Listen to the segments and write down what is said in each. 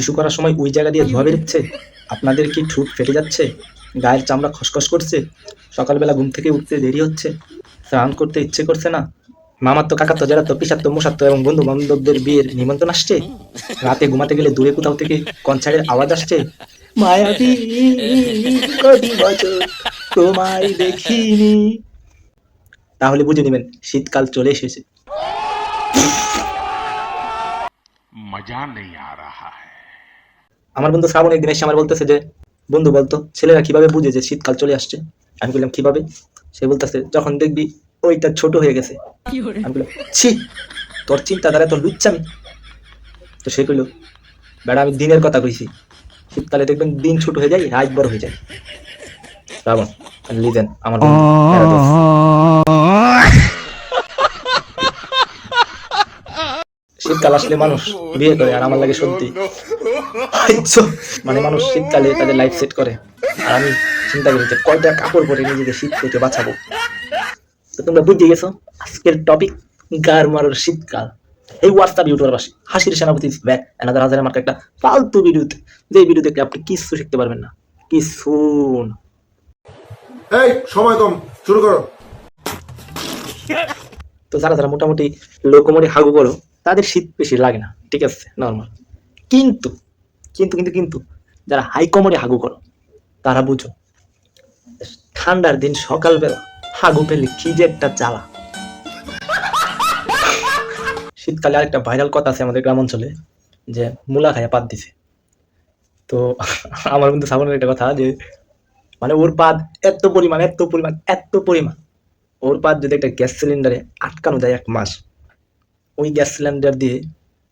টুসু করার সময় ওই জায়গা দিয়ে ধোয়া বেরোচ্ছে? আপনাদের কি ঠুট ফেটে যাচ্ছে? গায়ের চামড়া খসখস করছে? সকালবেলা ঘুম থেকে উঠতে দেরি হচ্ছে? স্নান করতে ইচ্ছে করছে না? মামাত্ম কাকাত্ম জেরাত্ম পিসাত্ম মোসাত্ম এবং বন্ধু বান্ধবদের বিয়ের নিমন্ত্রণ আসছে? রাতে ঘুমাতে গেলে দূরে কোথাও থেকে কনসার্টের আওয়াজ আসছে? তোমায় দেখিনি। তাহলে বুঝে নেবেন, শীতকাল চলে এসেছে। মজা নেই আ আমার বন্ধু শ্রাবণ একদিন এসে আমার বলতেছে যে বন্ধু বলতো ছেলেরা কীভাবে বুঝে যে শীতকাল চলে আসছে? আমি বললাম কীভাবে? সে বলতেছে যখন দেখবি ওইটা ছোট হয়ে গেছে। আমি বললাম ছি তোর চিন্তাধারা তোর লুচ্চামি। তো সে কইল বেড়া আমি দিনের কথা কইছি। শীতকালে দেখবেন দিন ছোট হয়ে যায় রাত বড় হয়ে যায়। শ্রাবণ লিজেন আমার বন্ধু, শীতকাল আসলে মানুষ বিয়ে করে আর আমার লাগে সত্যি মানে মানুষ শীতকালে তাদের লাইফ সেট করে। আর আমি চিন্তা করি যে কয়টা কাপড় পরে নিজেকে শীত থেকে বাঁচাবো। তো তোমরা বুঝে গেছো আজকের টপিক গার মারার শীতকাল। এই হোয়াটসঅ্যাপ ইউটিউবার পাশে হাসির সেনাপতি ব্যাক এনাদার হাজারের মার্কা একটা ফালতু ভিডিওতে যে ভিডিও দেখলে আপনি কিছু শিখতে পারবেন না। কিছু। এই সময় কম শুরু করো। তো যারা যারা মোটামুটি লোকমোটি হাগু করো তাদের শীত বেশি লাগে না, ঠিক আছে? নর্মাল কিন্তু কিন্তু কিন্তু কিন্তু যারা হাই কমরে হাগু করো, তারা বুঝো, ঠান্ডার দিন সকালবেলা হাগু পেলে কি যে একটা জ্বালা। শীতকালে আরেকটা ভাইরাল কথা আছে আমাদের গ্রাম অঞ্চলে যে মূলা খাইয়া পাত দিছে। তো আমার কিন্তু সাবনের একটা কথা যে মানে ওর পাদ এত পরিমাণ এত পরিমাণ এত পরিমাণ। ওর পাত যদি একটা গ্যাস সিলিন্ডারে আটকানো যায় এক মাস ওই গ্যাস সিলিন্ডার দিয়ে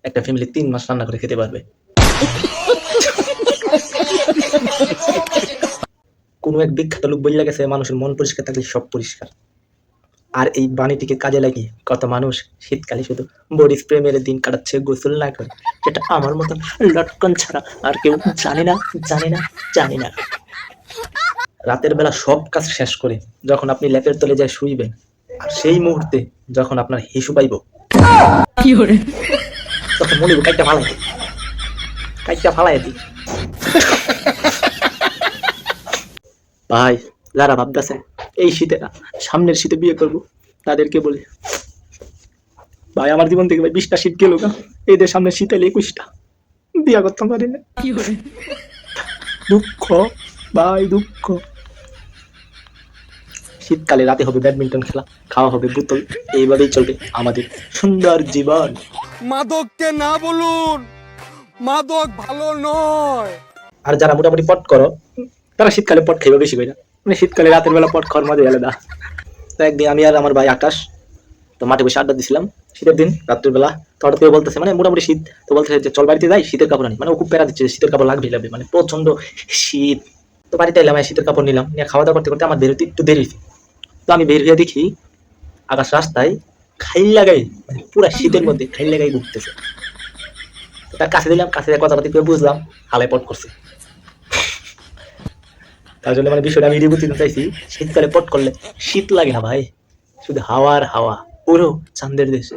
একটা ফ্যামিলি তিন মাস রান্না করে খেতে পারবে। কোনো এক বিখ্যাত লোক বললে গেছে, মানুষের মন পরিষ্কার থাকলে সব পরিষ্কার। আর এই বাণীটিকে কাজে লাগিয়ে কত মানুষ শীতকালে শুধু বডি স্প্রে মেরে দিন কাটাচ্ছে, গোসল না করে। যেটা আমার মতো লটকন ছাড়া আর কেউ জানে না জানে না জানে না। রাতের বেলা সব কাজ শেষ করে যখন আপনি ল্যাপের তলে যায় শুইবেন, আর সেই মুহূর্তে যখন আপনার হিসু পাইব কাইটা কাইটা ভাই যারা ভাবতেছে এই শীতে না সামনের শীতে বিয়ে করব তাদেরকে বলে ভাই আমার জীবন থেকে ভাই বিশটা শীত গেল গা। এদের সামনে শীত এলে একুশটা। বিয়া করতাম পারি না দুঃখ ভাই দুঃখ। শীতকালে রাতে হবে ব্যাডমিন্টন খেলা খাওয়া হবে বোতল এইভাবেই চলবে আমাদের সুন্দর জীবন। মাদককে না বলুন মাদক ভালো নয়। আর যারা মোটামুটি পট করো তারা শীতকালে পট খাইবে বেশি করে মানে শীতকালে রাতের বেলা পট খাওয়ার মজাই আলাদা। তো একদিন আমি আর আমার ভাই আকাশ তো মাঠে বসে আড্ডা দিছিলাম শীতের দিন রাত্রের বেলা। তো হঠাৎ করে বলতেছে মানে মোটামুটি শীত। তো বলতেছে যে চল বাড়িতে যাই শীতের কাপড় আনি। মানে ও খুব প্যারা দিচ্ছে শীতের কাপড় লাগবে লাগবে। মানে প্রচণ্ড শীত। তো বাড়িতে এলাম শীতের কাপড় নিলাম। নিয়ে খাওয়া দাওয়া করতে করতে আমার বেরোতে একটু দেরি তো আমি বের হয়ে দেখি আকাশ রাস্তায় খাইল লাগাই মানে পুরা শীতের মধ্যে খাইল লাগাই ঘুরতেছে। তার কাছে দিলাম, কাছে কথাবার্তা করে বুঝলাম হালাই পট করছে। তার জন্য মানে বিষয়টা আমি দিতে চাইছি, শীতকালে পট করলে শীত লাগে না ভাই। শুধু হাওয়ার হাওয়া, পুরো চান্দের দেশে।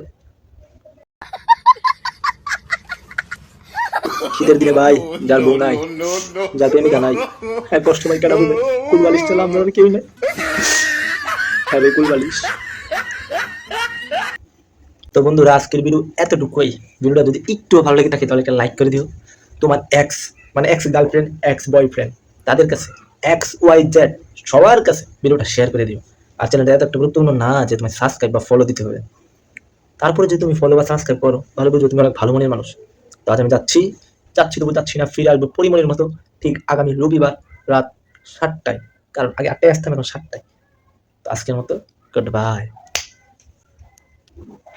শীতের দিনে ভাই, যার বউ নাই, যার প্রেমিকা নাই এক কষ্ট ভাই কাটা হবে কুলবালিশ চালা কেউ নাই। কুলবালিশ তো বন্ধুরা, আজকের ভিডিও এতটুকুই। ভিডিওটা যদি একটু ভালো লেগে থাকে, তাহলে লাইক করে দিও। তোমার এক্স মানে এক্স গার্লফ্রেন্ড এক্স বয়ফ্রেন্ড তাদের কাছে এক্স ওয়াই জেড সবার কাছে ভিডিওটা শেয়ার করে দিও। আর চ্যানেলটা এত একটা গুরুত্বপূর্ণ না যে তোমার সাবস্ক্রাইব বা ফলো দিতে হবে। তারপরে যদি তুমি ফলো বা সাবস্ক্রাইব করো, তাহলে বুঝো তুমি অনেক ভালো মনের মানুষ। তো আজ আমি যাচ্ছি যাচ্ছি তবু যাচ্ছি না, ফিরে আসব পরিমণের মতো ঠিক আগামী রবিবার রাত সাতটায়। কারণ আগে আটটায় আসতাম, এখন সাতটায়। আজকের মতো গুড বাই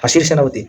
হাসির সেনাপতি।